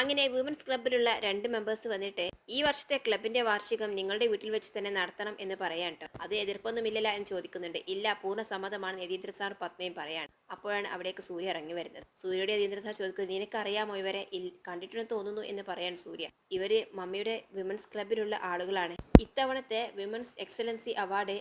അങ്ങനെ വുമൻസ് ക്ലബ്ബിലുള്ള രണ്ട് മെമ്പേഴ്സ് വന്നിട്ട് ഈ വർഷത്തെ ക്ലബിന്റെ വാർഷികം നിങ്ങളുടെ വീട്ടിൽ വെച്ച് തന്നെ നടത്തണം എന്ന് പറയാൻ കേട്ടോ അത് എതിർപ്പൊന്നുമില്ലല്ല എന്ന് ചോദിക്കുന്നുണ്ട്. ഇല്ല പൂർണ സമ്മതമാണ് യതീന്ദ്ര സാർ പത്മയും പറയാണ്. അപ്പോഴാണ് അവിടേക്ക് സൂര്യ ഇറങ്ങി വരുന്നത്. സൂര്യയുടെ യതീന്ദ്ര സാർ ചോദിക്കുന്നത് നിനക്കറിയാമോ ഇവരെ? കണ്ടിട്ടുണ്ടെന്ന് തോന്നുന്നു എന്ന് പറയാൻ സൂര്യ. ഇവർ മമ്മിയുടെ വിമൻസ് ക്ലബിലുള്ള ആളുകളാണ്. ഇത്തവണത്തെ വിമൻസ് എക്സലൻസി അവാർഡ്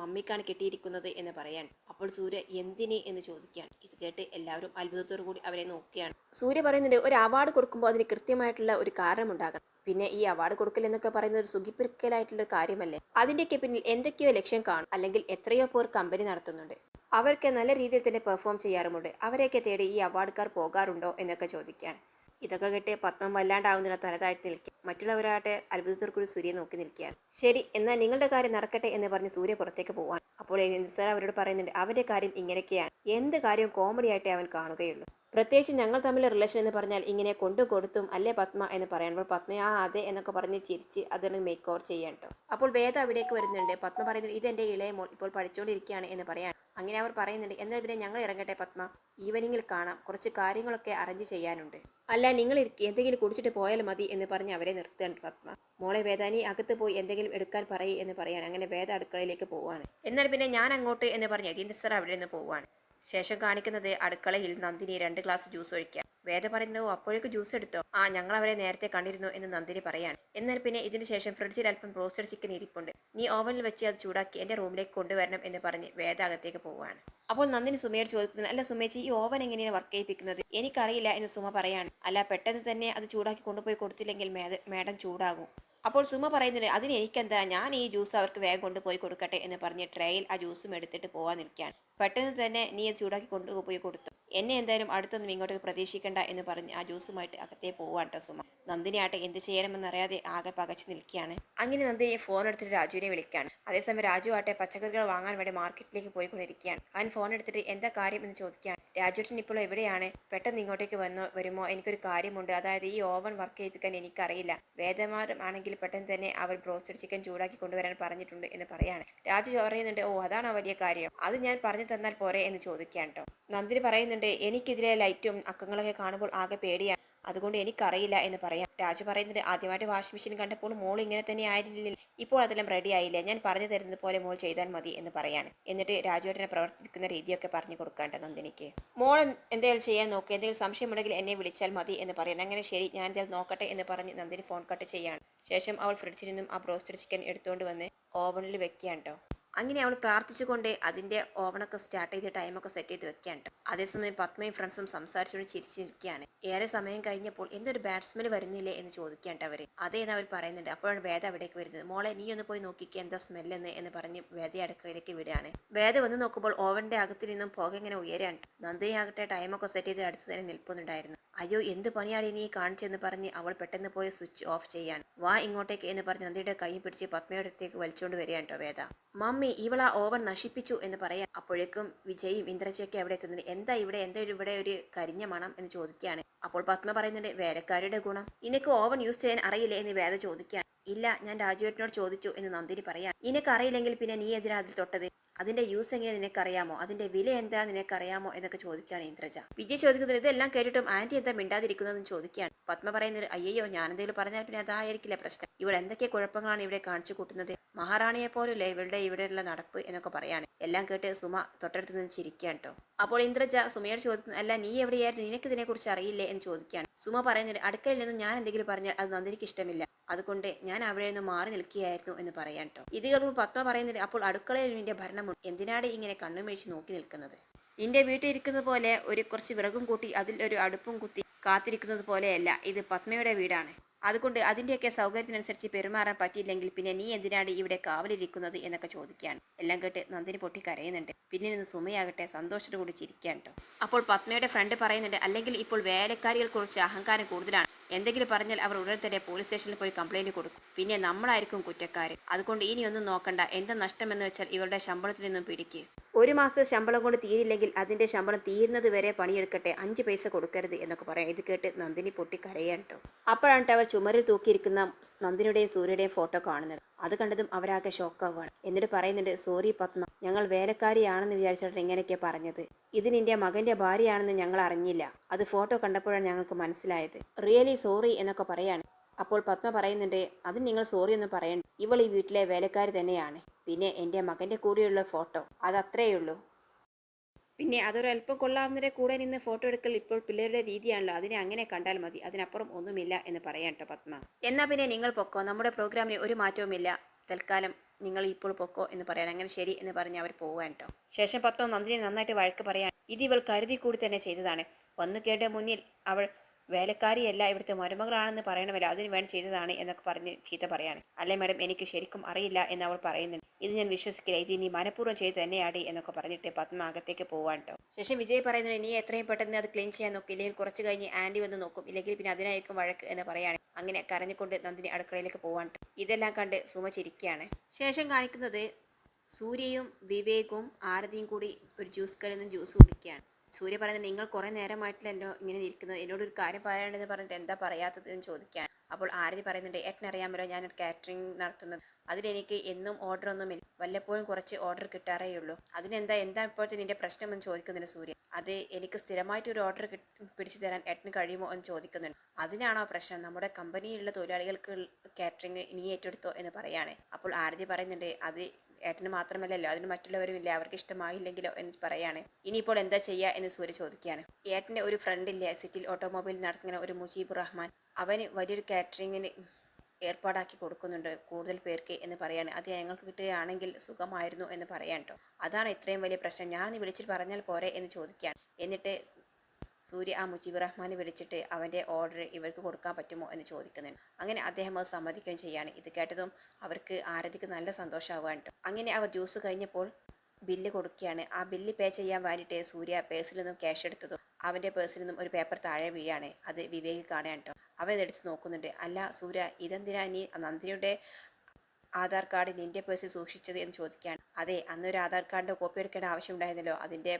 മമ്മിക്കാണ് കിട്ടിയിരിക്കുന്നത് എന്ന് പറയാൻ അപ്പോൾ സൂര്യ എന്തിനെ? എന്ന് ചോദിക്കാൻ ഇത് കേട്ട് എല്ലാവരും അത്ഭുതത്തോടു കൂടി അവരെ നോക്കുകയാണ്. സൂര്യ പറയുന്നുണ്ട് ഒരു അവാർഡ് കൊടുക്കുമ്പോൾ അതിന് കൃത്യമായിട്ടുള്ള ഒരു കാരണം ഉണ്ടാകണം പിന്നെ ഈ അവാർഡ് കൊടുക്കൽ എന്നൊക്കെ പറയുന്നത് ഒരു സുഖിപ്പിക്കലായിട്ടുള്ള ഒരു കാര്യമല്ലേ? അതിന്റെയൊക്കെ പിന്നിൽ എന്തൊക്കെയോ ലക്ഷ്യം കാണും അല്ലെങ്കിൽ എത്രയോ പേർ കമ്പനി നടത്തുന്നുണ്ട്. അവർക്ക് നല്ല രീതിയിൽ തന്നെ പെർഫോം ചെയ്യാറുമുണ്ട്. അവരെയൊക്കെ തേടി ഈ അവാർഡുകാർ പോകാറുണ്ടോ എന്നൊക്കെ ചോദിക്കുകയാണ്. ഇതൊക്കെ കേട്ട് പത്മം വല്ലാണ്ടാവുന്നില്ല തനതായിട്ട് നിൽക്കുക. മറ്റുള്ളവരാകട്ടെ അത്ഭുതത്തോടുകൂടി സൂര്യ നോക്കി നിൽക്കുകയാണ്. ശരി എന്നാൽ നിങ്ങളുടെ കാര്യം നടക്കട്ടെ എന്ന് പറഞ്ഞ് സൂര്യ പുറത്തേക്ക് പോവാൻ അപ്പോൾ സാർ അവരോട് പറയുന്നുണ്ട് അവരുടെ കാര്യം ഇങ്ങനെയൊക്കെയാണ്. എന്ത് കാര്യവും കോമഡി ആയിട്ടേ അവൻ കാണുകയുള്ളൂ. പ്രത്യേകിച്ച് ഞങ്ങൾ തമ്മിൽ റിലേഷൻ എന്ന് പറഞ്ഞാൽ ഇങ്ങനെ കൊണ്ടു കൊടുത്തും അല്ലേ പത്മ എന്ന് പറയുമ്പോൾ പത്മ ആ അതെ എന്നൊക്കെ പറഞ്ഞ് ചിരിച്ച് അതിന് മേക്ക് ഓവർ ചെയ്യാൻ അപ്പോൾ വേദ അവിടേക്ക് വരുന്നുണ്ട്. പത്മ പറയുന്നുണ്ട് ഇതെന്റെ ഇളയ മോൾ ഇപ്പോൾ പഠിച്ചുകൊണ്ടിരിക്കുകയാണ് എന്ന് പറയാൻ. അങ്ങനെ അവർ പറയുന്നുണ്ട് എന്നാൽ പിന്നെ ഞങ്ങൾ ഇറങ്ങട്ടെ പത്മ. ഈവനിങ്ങിൽ കാണാം. കുറച്ച് കാര്യങ്ങളൊക്കെ അറേഞ്ച് ചെയ്യാനുണ്ട്. അല്ല നിങ്ങൾ എന്തെങ്കിലും കുടിച്ചിട്ട് പോയാൽ മതി എന്ന് പറഞ്ഞ് അവരെ നിർത്തുകയാണ് പത്മ. മോളെ വേദാനി അകത്ത് പോയി എന്തെങ്കിലും എടുക്കാൻ പറയ് എന്ന് പറയാണ്. അങ്ങനെ വേദ അടുക്കളയിലേക്ക് പോവാണ് എന്നാൽ പിന്നെ ഞാൻ അങ്ങോട്ട് എന്ന് പറഞ്ഞ് യതീന്ദ്ര സർ അവിടെ നിന്ന് പോവാണ് ശേഷം കാണിക്കുന്നത് അടുക്കളയിൽ നന്ദിനി രണ്ട് ഗ്ലാസ് ജ്യൂസ് ഒഴിക്കുക വേദ പറയുന്നു "ഓ, അപ്പോഴേക്ക് ജ്യൂസ് എടുത്തോ? ആ ഞങ്ങൾ അവരെ നേരത്തെ കണ്ടിരുന്നു എന്ന് നന്ദിനി പറയാണ്. എന്നാൽ പിന്നെ ഇതിന് ശേഷം ഫ്രിഡ്ജിൽ അല്പം റോസ്റ്റഡ് ചിക്കൻ ഇരിപ്പുണ്ട്. നീ ഓവനിൽ വെച്ച് അത് ചൂടാക്കി എന്റെ റൂമിലേക്ക് കൊണ്ടുവരണം എന്ന് പറഞ്ഞ് വേദ അകത്തേക്ക് പോവുകയാണ്. അപ്പോൾ നന്ദിനി സുമയോട് ചോദിക്കുന്നത് അല്ല സുമേച്ചി ഈ ഓവൻ എങ്ങനെയാണ് വർക്ക് ചെയ്യിപ്പിക്കുന്നത്? എനിക്കറിയില്ല എന്ന് സുമ പറയാണ്. അല്ല പെട്ടെന്ന് തന്നെ അത് ചൂടാക്കി കൊണ്ടുപോയി കൊടുത്തില്ലെങ്കിൽ മേഡം ചൂടാകും. അപ്പോൾ സുമ പറയുന്നുണ്ട് അതിന് എനിക്കെന്താ? ഞാൻ ഈ ജ്യൂസ് അവർക്ക് വേഗം കൊണ്ടുപോയി കൊടുക്കട്ടെ എന്ന് പറഞ്ഞ് ട്രേയിൽ ആ ജ്യൂസും എടുത്തിട്ട് പോകാൻ നിൽക്കുകയാണ്. പെട്ടെന്ന് തന്നെ നീ അത് ചൂടാക്കി കൊണ്ടുപോയി കൊടുത്തു. എന്നെ എന്തായാലും അടുത്തൊന്നും ഇങ്ങോട്ട് പ്രതീക്ഷിക്കണ്ട എന്ന് പറഞ്ഞ് ആ ജ്യൂസുമായിട്ട് അകത്തേ പോവാൻ ട്ടോ സുമ. നന്ദിനിയാട്ടെ എന്ത് ചെയ്യണമെന്നറിയാതെ ആകെ പകച്ചു നിൽക്കുകയാണ്. അങ്ങനെ നന്ദിനി ഫോൺ എടുത്തിട്ട് രാജുവിനെ വിളിക്കുകയാണ്. അതേസമയം രാജു ആട്ടെ പച്ചക്കറികൾ വാങ്ങാൻ വേണ്ടി മാർക്കറ്റിലേക്ക് പോയിക്കൊണ്ടിരിക്കുകയാണ്. അവൻ ഫോൺ എടുത്തിട്ട് എന്താ കാര്യം? എന്ന് ചോദിക്കുകയാണ്. രാജുവേട്ടൻ ഇപ്പോൾ എവിടെയാണ്? പെട്ടെന്ന് ഇങ്ങോട്ടേക്ക് വന്നോ വരുമോ? എനിക്കൊരു കാര്യമുണ്ട്. അതായത് ഈ ഓവൻ വർക്ക് ചെയ്യിപ്പിക്കാൻ എനിക്കറിയില്ല. വേദമാരം ആണെങ്കിൽ പെട്ടെന്ന് തന്നെ അവർ ബ്രോസ്റ്റഡ് ചിക്കൻ ചൂടാക്കി കൊണ്ടുവരാൻ പറഞ്ഞിട്ടുണ്ട് എന്ന് പറയാണ്. രാജു പറയുന്നുണ്ട് ഓ അതാണോ വലിയ കാര്യം? അത് ഞാൻ പറഞ്ഞു തന്നാൽ പോരെ എന്ന് ചോദിക്കാൻ കേട്ടോ നന്ദിനി പറയുന്നുണ്ട് എനിക്കിതിലെ ലൈറ്റും അക്കങ്ങളൊക്കെ കാണുമ്പോൾ ആകെ പേടിയാണ് അതുകൊണ്ട് എനിക്കറിയില്ല എന്ന് പറയാം. രാജു പറയുന്നത് ആദ്യമായിട്ട് വാഷിംഗ് മെഷീൻ കണ്ടപ്പോൾ മോൾ ഇങ്ങനെ തന്നെ ആയിരുന്നില്ല. ഇപ്പോൾ അതെല്ലാം റെഡി ആയില്ല. ഞാൻ പറഞ്ഞു തരുന്നത് പോലെ മോൾ ചെയ്താൽ മതി എന്ന് പറയാണ്. എന്നിട്ട് രാജുവേട്ടനെ പ്രവർത്തിക്കുന്ന രീതിയൊക്കെ പറഞ്ഞു കൊടുക്കാണ്ട് നന്ദിനിക്ക്. മോൾ എന്തെങ്കിലും ചെയ്യാൻ നോക്കുക എന്തെങ്കിലും സംശയമുണ്ടെങ്കിൽ എന്നെ വിളിച്ചാൽ മതി എന്ന് പറയണം. അങ്ങനെ ശരി ഞാൻ എന്തായാലും നോക്കട്ടെ എന്ന് പറഞ്ഞ് നന്ദിനി ഫോൺ കട്ട് ചെയ്യാണ്. ശേഷം അവൾ ഫ്രിഡ്ജിൽ നിന്നും ആ ബ്രോസ്റ്റഡ് ചിക്കൻ എടുത്തുകൊണ്ട് വന്ന് ഓവനിൽ വെക്കുകയാണ് കേട്ടോ അങ്ങനെ അവൾ പ്രാർത്ഥിച്ചുകൊണ്ട് അതിന്റെ ഓവണൊക്കെ സ്റ്റാർട്ട് ചെയ്ത് ടൈമൊക്കെ സെറ്റ് ചെയ്ത് വെക്കാൻ. അതേസമയം പത്മയും ഫ്രണ്ട്സും സംസാരിച്ചുകൊണ്ട് ചിരിച്ചിരിക്കുകയാണ് ഏറെ സമയം കഴിഞ്ഞപ്പോൾ എന്തൊരു ബാറ്റ്സ്മാൻ വരുന്നില്ലേ എന്ന് ചോദിക്കാൻ അവർ അതേന്ന് അവർ പറയുന്നുണ്ട്. അപ്പോഴാണ് വേദ അവിടേക്ക് വരുന്നത്. മോളെ നീ ഒന്ന് പോയി നോക്കിക്കുക എന്താ സ്മെല്ലെന്ന് എന്ന് പറഞ്ഞ് വേദ അടുക്കളയിലേക്ക് വിടുകയാണ്. വേദ വന്ന് നോക്കുമ്പോൾ ഓവന്റെ അകത്തു നിന്നും പുക ഇങ്ങനെ ഉയരാണ് നന്ദിയാകട്ടെ ടൈമൊക്കെ സെറ്റ് ചെയ്ത് അടുത്ത് തന്നെ നിൽക്കുന്നുണ്ടായിരുന്നു അയ്യോ എന്ത് പണിയാണ് നീ കാണിച്ചെന്ന് പറഞ്ഞ് അവൾ പെട്ടെന്ന് പോയി സ്വിച്ച് ഓഫ് ചെയ്യാൻ. വാ ഇങ്ങോട്ടേക്ക് എന്ന് പറഞ്ഞ് നന്ദിയുടെ കൈ പിടിച്ച് പത്മയുടെ അടുത്തേക്ക് വലിച്ചുകൊണ്ട് വരികയാണ് കേട്ടോ വേദ. മമ്മി ഇവളാ ഓവൻ നശിപ്പിച്ചു എന്ന് പറയാം അപ്പോഴേക്കും വിജയും ഇന്ദ്രജയൊക്കെ അവിടെ എത്തുന്നത് എന്താ ഇവിടെ? എന്താ ഇവിടെ ഒരു കരിഞ്ഞ മണം എന്ന് ചോദിക്കുകയാണ്. അപ്പോൾ പത്മ പറയുന്നുണ്ട് വേലക്കാരുടെ ഗുണം. നിനക്ക് ഓവൻ യൂസ് ചെയ്യാൻ അറിയില്ലേ എന്ന് വേദ ചോദിക്കുകയാണ്. ഇല്ല ഞാൻ രാജുവേട്ടനോട് ചോദിച്ചു എന്ന് നന്ദിനി പറയാം നിനക്ക് അറിയില്ലെങ്കിൽ പിന്നെ നീ എന്തിനാ അതിൽ തൊട്ടത്? അതിന്റെ യൂസ് എങ്ങനെ നിനക്കറിയാമോ? അതിന്റെ വില എന്താ നിനക്കറിയാമോ? എന്നൊക്കെ ചോദിക്കുകയാണ് ഇന്ദ്രജ. വിജയ് ചോദിക്കുന്നത് ഇതെല്ലാം കേട്ടിട്ടും ആന്റി എന്താ മിണ്ടാതിരിക്കുന്നതെന്ന് ചോദിക്കുകയാണ്. പത്മ പറയുന്നത് അയ്യോ ഞാൻ എന്തെങ്കിലും പറഞ്ഞാൽ പിന്നെ അതായിരിക്കില്ല പ്രശ്നം. ഇവിടെ എന്തൊക്കെ കുഴപ്പങ്ങളാണ് ഇവിടെ കാണിച്ചു കൂട്ടുന്നത്? മഹാറാണിയെ പോലല്ലേ ഇവരുടെ ഇവിടെയുള്ള നടപ്പ്? എന്നൊക്കെ പറയാണ്. എല്ലാം കേട്ട് സുമ തൊട്ടടുത്ത് നിന്ന് ചിരിക്കാൻ കേട്ടോ അപ്പോൾ ഇന്ദ്രജ സുമയോട് ചോദിക്കുന്നു അല്ല നീ എവിടെയായിരുന്നു? നിനക്ക് ഇതിനെ കുറിച്ച് അറിയില്ലേ? എന്ന് ചോദിക്കുകയാണ്. സുമ പറയുന്നത് അടുക്കളയിൽ നിന്നും ഞാൻ എന്തെങ്കിലും പറഞ്ഞാൽ അത് നന്ദിനിക്ക് ഇഷ്ടമില്ല. അതുകൊണ്ട് ഞാൻ അവിടെ നിന്ന് മാറി നിൽക്കുകയായിരുന്നു എന്ന് പറയാൻ കേട്ടോ ഇത് കേൾക്കുമ്പോൾ പത്മ പറയുന്നത് അപ്പോൾ അടുക്കളയിൽ നിന്റെ ഭരണമുണ്ട്. എന്തിനാണ് ഇങ്ങനെ കണ്ണുമിഴിച്ച് നോക്കി നിൽക്കുന്നത്? നിന്റെ വീട്ടിൽ ഇരിക്കുന്നത് പോലെ ഒരു കുറച്ച് വിറകും കൂട്ടി അതിൽ ഒരു അടുപ്പും കുത്തി കാത്തിരിക്കുന്നത് പോലെയല്ല. ഇത് പത്മയുടെ വീടാണ്. അതുകൊണ്ട് അതിന്റെയൊക്കെ സൗകര്യത്തിനനുസരിച്ച് പെരുമാറാൻ പറ്റിയില്ലെങ്കിൽ പിന്നെ നീ എന്തിനാണ് ഇവിടെ കാവലിരിക്കുന്നത് എന്നൊക്കെ ചോദിക്കുകയാണ്. എല്ലാം കേട്ട് നന്ദിനി പൊട്ടി കരയുന്നുണ്ട്. പിന്നെ നിന്ന് സുമയാകട്ടെ സന്തോഷത്തോടു കൂടി ചിരിക്കുകയാണ് കേട്ടോ അപ്പോൾ പത്മയുടെ ഫ്രണ്ട് പറയുന്നുണ്ട് അല്ലെങ്കിൽ ഇപ്പോൾ വേലക്കാരികൾ കുറിച്ച് അഹങ്കാരം കൂടുതലാണ്. എന്തെങ്കിലും പറഞ്ഞാൽ അവർ ഉടൻ തന്നെ പോലീസ് സ്റ്റേഷനിൽ പോയി കംപ്ലൈന്റ് കൊടുക്കും. പിന്നെ നമ്മളായിരിക്കും കുറ്റക്കാർ അതുകൊണ്ട് ഇനിയൊന്നും നോക്കണ്ട. എന്താ നഷ്ടമെന്ന് വെച്ചാൽ ഇവരുടെ ശമ്പളത്തിൽ നിന്നും പിടിക്ക്. ഒരു മാസത്തെ ശമ്പളം കൊണ്ട് തീരില്ലെങ്കിൽ അതിന്റെ ശമ്പളം തീരുന്നത് വരെ പണിയെടുക്കട്ടെ അഞ്ച് പൈസ കൊടുക്കരുത് എന്നൊക്കെ പറയാം. ഇത് കേട്ട് നന്ദിനി പൊട്ടി കരയാണ് കേട്ടോ. അപ്പോഴാണ് അവർ ചുമരിൽ തൂക്കിയിരിക്കുന്ന നന്ദിനിയുടെയും സൂര്യയുടെയും ഫോട്ടോ കാണുന്നത്. അത് കണ്ടതും അവരാകെ ഷോക്കാവുകയാണ്. എന്നിട്ട് പറയുന്നുണ്ട് സോറി പത്മ ഞങ്ങൾ വേലക്കാരിയാണെന്ന് വിചാരിച്ചിട്ട് ഇങ്ങനെയൊക്കെ പറഞ്ഞത്. ഇത് നിന്റെ മകന്റെ ഭാര്യയാണെന്ന് ഞങ്ങൾ അറിഞ്ഞില്ല. അത് ഫോട്ടോ കണ്ടപ്പോഴാണ് ഞങ്ങൾക്ക് മനസ്സിലായത്. റിയലി സോറി എന്നൊക്കെ പറയാണ്. അപ്പോൾ പത്മ പറയുന്നുണ്ട് അത് നിങ്ങൾ സോറി ഒന്നും പറയണ്ട. ഇവൾ ഈ വീട്ടിലെ വേലക്കാരി തന്നെയാണ്. പിന്നെ എന്റെ മകന്റെ കൂടെയുള്ള ഫോട്ടോ അതത്രേ ഉള്ളൂ പിന്നെ അതൊരു അല്പം കൊള്ളാവുന്നതിന്റെ കൂടെ നിന്ന് ഫോട്ടോ എടുക്കൽ ഇപ്പോൾ പിള്ളേരുടെ രീതിയാണല്ലോ. അതിനെ അങ്ങനെ കണ്ടാൽ മതി. അതിനപ്പുറം ഒന്നുമില്ല എന്ന് പറയാം കേട്ടോ പത്മ. എന്നാൽ പിന്നെ നിങ്ങൾ പൊക്കോ. നമ്മുടെ പ്രോഗ്രാമിന് ഒരു മാറ്റവുമില്ല. തൽക്കാലം നിങ്ങൾ ഇപ്പോൾ പൊക്കോ എന്ന് പറയാൻ അങ്ങനെ ശരി എന്ന് പറഞ്ഞ് അവർ പോകാൻ കേട്ടോ. ശേഷം പത്മ നന്ദിനി നന്നായിട്ട് വഴക്ക് പറയാൻ ഇത് ഇവൾ കരുതി കൂടി തന്നെ ചെയ്തതാണ്. വന്നു കേട്ട മുന്നിൽ അവൾ വേലക്കാരിയല്ല ഇവിടുത്തെ മരുമകളാണെന്ന് പറയണമല്ല അതിന് വേണ്ടി ചെയ്തതാണ് എന്നൊക്കെ പറഞ്ഞ് ചീത്ത പറയാണ്. അല്ലേ മാഡം എനിക്ക് ശരിക്കും അറിയില്ല എന്ന് അവൾ പറയുന്നുണ്ട്. ഇത് ഞാൻ വിശ്വസിക്കില്ല. ഇത് ഇനി മനഃപൂർവം ചെയ്ത് തന്നെയാടി എന്നൊക്കെ പറഞ്ഞിട്ട് പത്മ അകത്തേക്ക് പോവാൻ കേട്ടോ ശേഷം വിജയ് പറയുന്നത് നീ എത്രയും പെട്ടെന്ന് അത് ക്ലീൻ ചെയ്യാൻ നോക്കും. ഇല്ലെങ്കിൽ കുറച്ച് കഴിഞ്ഞ് ആന്റി വന്ന് നോക്കും. ഇല്ലെങ്കിൽ പിന്നെ അതിനായിരിക്കും വഴക്ക് എന്ന് പറയാണ്. അങ്ങനെ കരഞ്ഞുകൊണ്ട് നന്ദിനി അടുക്കളയിലേക്ക് പോവാൻ ഇതെല്ലാം കണ്ട് സുമ ചിരിക്കുകയാണ് ശേഷം കാണിക്കുന്നത് സൂര്യയും വിവേകും ആരതിയും കൂടി ഒരു ജ്യൂസ് കടയിൽ ജ്യൂസ് കുടിക്കുകയാണ്. സൂര്യ പറയുന്നത് നിങ്ങൾ കുറേ നേരമായിട്ടില്ലല്ലോ ഇങ്ങനെ ഇരിക്കുന്നത്? എന്നോട് ഒരു കാര്യം പറയാനുണ്ടെന്ന് പറഞ്ഞിട്ട് എന്താ പറയാത്തത് എന്ന് ചോദിക്കാൻ. അപ്പോൾ ആരതി പറയുന്നുണ്ട് ഏട്ടനറിയാമല്ലോ ഞാനൊരു കാറ്ററിംഗ് നടത്തുന്നത്. അതിലെനിക്ക് എന്നും ഓർഡർ ഒന്നുമില്ല വല്ലപ്പോഴും കുറച്ച് ഓർഡർ കിട്ടാറേ ഉള്ളൂ. അതിനെന്താ എന്താ ഇപ്പോഴത്തെ നിന്റെ പ്രശ്നം എന്ന് ചോദിക്കുന്നുണ്ട് സൂര്യ. അത് എനിക്ക് സ്ഥിരമായിട്ട് ഒരു ഓർഡർ പിടിച്ചു തരാൻ ഏട്ടന് കഴിയുമോ എന്ന് ചോദിക്കുന്നുണ്ട്. അതിനാണോ പ്രശ്നം? നമ്മുടെ കമ്പനിയിലുള്ള തൊഴിലാളികൾക്ക് കാറ്ററിംഗ് ഇനി ഏറ്റെടുത്തോ എന്ന് പറയുകയാണ് അപ്പോൾ ആരതി പറയുന്നുണ്ട് അത് ഏട്ടന് മാത്രമല്ലല്ലോ അതിന് മറ്റുള്ളവരും ഇല്ല അവർക്ക് ഇഷ്ടമായില്ലെങ്കിലോ എന്ന് പറയാണ്. ഇനിയിപ്പോൾ എന്താ ചെയ്യുക എന്ന് സൂര്യ ചോദിക്കുകയാണ്. ഏട്ടന്റെ ഒരു ഫ്രണ്ടില്ലേ സിറ്റിൽ ഓട്ടോമൊബൈൽ നടത്തുന്ന ഒരു മുജീബ് റഹ്മാൻ. അവന് വലിയൊരു കാറ്ററിങ്ങിന് ഏർപ്പാടാക്കി കൊടുക്കുന്നുണ്ട് കൂടുതൽ പേർക്ക് എന്ന് പറയാണ്. അത് ഞങ്ങൾക്ക് കിട്ടുകയാണെങ്കിൽ സുഖമായിരുന്നു എന്ന് പറയാൻ കേട്ടോ അതാണ് ഇത്രയും വലിയ പ്രശ്നം. ഞാൻ വിളിച്ചിട്ട് പറഞ്ഞാൽ പോരെ എന്ന് ചോദിക്കുകയാണ്. എന്നിട്ട് സൂര്യ ആ മുജീബ് റഹ്മാനെ വിളിച്ചിട്ട് അവന്റെ ഓർഡർ ഇവർക്ക് കൊടുക്കാൻ പറ്റുമോ എന്ന് ചോദിക്കുന്നുണ്ട്. അങ്ങനെ അദ്ദേഹം അത് സമ്മതിക്കുകയും ചെയ്യാണ്. ഇത് കേട്ടതും അവർക്ക് ആരതിക്ക് നല്ല സന്തോഷമാവാൻ അങ്ങനെ അവർ ജ്യൂസ് കഴിഞ്ഞപ്പോൾ ബില്ല് കൊടുക്കുകയാണ്. ആ ബില്ല് പേ ചെയ്യാൻ വേണ്ടിയിട്ട് സൂര്യ പേഴ്സിൽ നിന്നും ക്യാഷ് എടുത്തതും അവന്റെ പേഴ്സിൽ നിന്നും ഒരു പേപ്പർ താഴെ വീഴാണ്. അത് വിവേക് കാണാൻ കേട്ടോ. അവൻ ഇതെടുത്ത് നോക്കുന്നുണ്ട്. അല്ല സൂര്യ ഇതെന്തിനാ നീ നന്ദിനിയുടെ ആധാർ കാർഡ് നിന്റെ പേഴ്സിൽ സൂക്ഷിച്ചത് എന്ന് ചോദിക്കുകയാണ്. അതെ അന്നൊരു ആധാർ കാർഡിന്റെ കോപ്പി എടുക്കേണ്ട ആവശ്യമുണ്ടായിരുന്നല്ലോ അതിന്റെ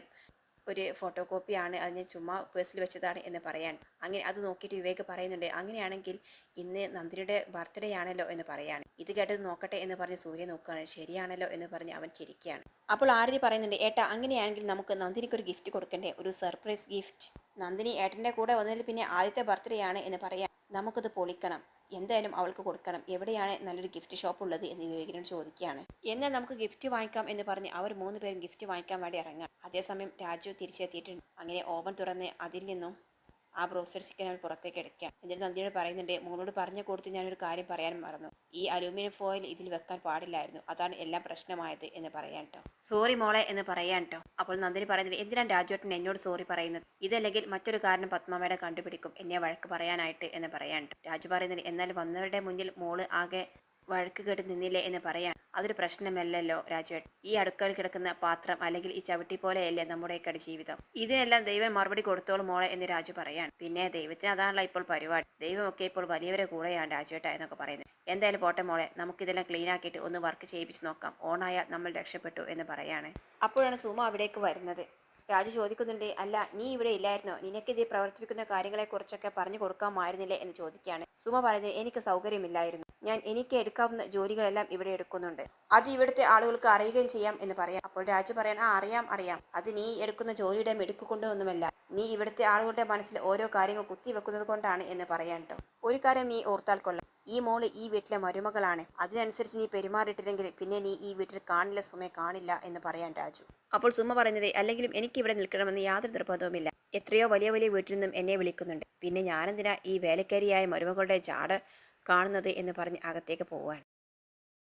ഒരു ഫോട്ടോ കോപ്പിയാണ് അത് ഞാൻ ചുമ്മാ പേഴ്സിൽ വെച്ചതാണ് എന്ന് പറയാൻ. അങ്ങനെ അത് നോക്കിയിട്ട് വിവേക് പറയുന്നുണ്ട് അങ്ങനെയാണെങ്കിൽ ഇന്ന് നന്ദിനിയുടെ ബർത്ത്ഡേ ആണല്ലോ എന്ന് പറയാണ് ഇത് കേട്ടത് നോക്കട്ടെ എന്ന് പറഞ്ഞ് സൂര്യ നോക്കുകയാണ്. ശരിയാണല്ലോ എന്ന് പറഞ്ഞ് അവൻ ചിരിക്കുകയാണ്. അപ്പോൾ ആരതി പറയുന്നുണ്ട് ഏട്ടാ അങ്ങനെയാണെങ്കിൽ നമുക്ക് നന്ദിനിക്ക് ഒരു ഗിഫ്റ്റ് കൊടുക്കണ്ടേ? ഒരു സർപ്രൈസ് ഗിഫ്റ്റ് നന്ദിനി ഏട്ടന്റെ കൂടെ വന്നതിൽ പിന്നെ ആദ്യത്തെ ബർത്ത്ഡേ ആണ് എന്ന് പറയാൻ. നമുക്കത് പൊളിക്കണം. എന്തായാലും അവൾക്ക് കൊടുക്കണം. എവിടെയാണ് നല്ലൊരു ഗിഫ്റ്റ് ഷോപ്പ് ഉള്ളത് എന്ന് വിവേകിനോട് ചോദിക്കുകയാണ്. എന്നാൽ നമുക്ക് ഗിഫ്റ്റ് വാങ്ങിക്കാം എന്ന് പറഞ്ഞ് അവർ മൂന്ന് പേരും ഗിഫ്റ്റ് വാങ്ങിക്കാൻ വേണ്ടി ഇറങ്ങാം അതേസമയം രാജു തിരിച്ചെത്തിയിട്ടുണ്ട്. അങ്ങനെ ഓവൻ തുറന്ന് അതിൽ നിന്നും ആ ബ്രോസ്റ്റഡ് ചിക്കൻ അവൾ പുറത്തേക്ക് എടുക്കാം എന്നിട്ട് നന്ദിയോട് പറയുന്നുണ്ട് മോളോട് പറഞ്ഞു കൊടുത്ത് ഞാനൊരു കാര്യം പറയാൻ മറന്നു. ഈ അലൂമിനിയം ഫോയിൽ ഇതിൽ വെക്കാൻ പാടില്ലായിരുന്നു. അതാണ് എല്ലാം പ്രശ്നമായത് എന്ന് പറയാൻ കേട്ടോ സോറി മോളെ എന്ന് പറയാൻ കേട്ടോ അപ്പോൾ നന്ദിനി പറയുന്നുണ്ട് എന്തിനാണ് രാജുവേട്ടൻ എന്നോട് സോറി പറയുന്നത്? ഇതല്ലെങ്കിൽ മറ്റൊരു കാരണം പത്മാമയുടെ കണ്ടുപിടിക്കും. എന്നെ വഴക്ക് പറയാനായിട്ട് എന്ന് പറയാൻ കേട്ടോ രാജു പറയുന്നുണ്ട് എന്നാൽ വന്നവരുടെ മുന്നിൽ മോൾ ആകെ വഴക്ക് കേട്ട് നിന്നില്ലേ എന്ന് പറയാൻ അതൊരു പ്രശ്നമല്ലല്ലോ രാജുവേട്ടൻ ഈ അടുക്കളയിൽ കിടക്കുന്ന പാത്രം അല്ലെങ്കിൽ ഈ ചവിട്ടി പോലെയല്ലേ നമ്മുടെയൊക്കെ ജീവിതം. ഇതിനെല്ലാം ദൈവം മറുപടി കൊടുത്തോളും മോളെ എന്ന് രാജു പറയാൻ. പിന്നെ ദൈവത്തിന് അതാണല്ലോ ഇപ്പോൾ പരിപാടി. ദൈവമൊക്കെ ഇപ്പോൾ വലിയവരെ കൂടെയാണ് രാജുവേട്ട എന്നൊക്കെ പറയുന്നത്. എന്തായാലും പോട്ടെ മോളെ നമുക്കിതെല്ലാം ക്ലീൻ ആക്കിയിട്ട് ഒന്ന് വർക്ക് ചെയ്യിപ്പിച്ച് നോക്കാം. ഓണായാൽ നമ്മൾ രക്ഷപ്പെട്ടു എന്ന് പറയാണ്. അപ്പോഴാണ് സുമ അവിടേക്ക് വരുന്നത്. രാജു ചോദിക്കുന്നുണ്ട് അല്ല നീ ഇവിടെ ഇല്ലായിരുന്നോ? നിനക്കിത് പ്രവർത്തിപ്പിക്കുന്ന കാര്യങ്ങളെക്കുറിച്ചൊക്കെ പറഞ്ഞു കൊടുക്കാമായിരുന്നില്ലേ? എന്ന് ചോദിക്കുകയാണ്. സുമ പറയുന്നത് എനിക്ക് സൗകര്യമില്ലായിരുന്നു. ഞാൻ എനിക്ക് എടുക്കാവുന്ന ജോലികളെല്ലാം ഇവിടെ എടുക്കുന്നുണ്ട്. അത് ഇവിടുത്തെ ആളുകൾക്ക് അറിയുകയും ചെയ്യാം എന്ന് പറയാം. അപ്പോൾ രാജു പറയാൻ ആ അറിയാം അറിയാം. അത് നീ എടുക്കുന്ന ജോലിയുടെ മെടുക്കൊണ്ടൊന്നുമല്ല നീ ഇവിടുത്തെ ആളുകളുടെ മനസ്സിൽ ഓരോ കാര്യങ്ങൾ കുത്തിവെക്കുന്നത് കൊണ്ടാണ് എന്ന് പറയാൻ കേട്ടോ. ഒരു കാര്യം നീ ഓർത്താൽ കൊള്ളാം. ഈ മോൾ ഈ വീട്ടിലെ മരുമകളാണ്. അതിനനുസരിച്ച് നീ പെരുമാറിയിട്ടില്ലെങ്കിൽ പിന്നെ നീ ഈ വീട്ടിൽ കാണില്ല സുമയെ കാണില്ല എന്ന് പറയാൻ രാജു. അപ്പോൾ സുമ പറയുന്നത് അല്ലെങ്കിലും എനിക്ക് ഇവിടെ നിൽക്കണമെന്ന് യാതൊരു നിർബന്ധവുമില്ല. എത്രയോ വലിയ വലിയ വീട്ടിൽ നിന്നും എന്നെ വിളിക്കുന്നുണ്ട്. പിന്നെ ഞാനെന്തിനാ ഈ വേലക്കാരിയായ മരുമകളുടെ ചാട് കാണുന്നത് എന്ന് പറഞ്ഞ് അകത്തേക്ക് പോവാൻ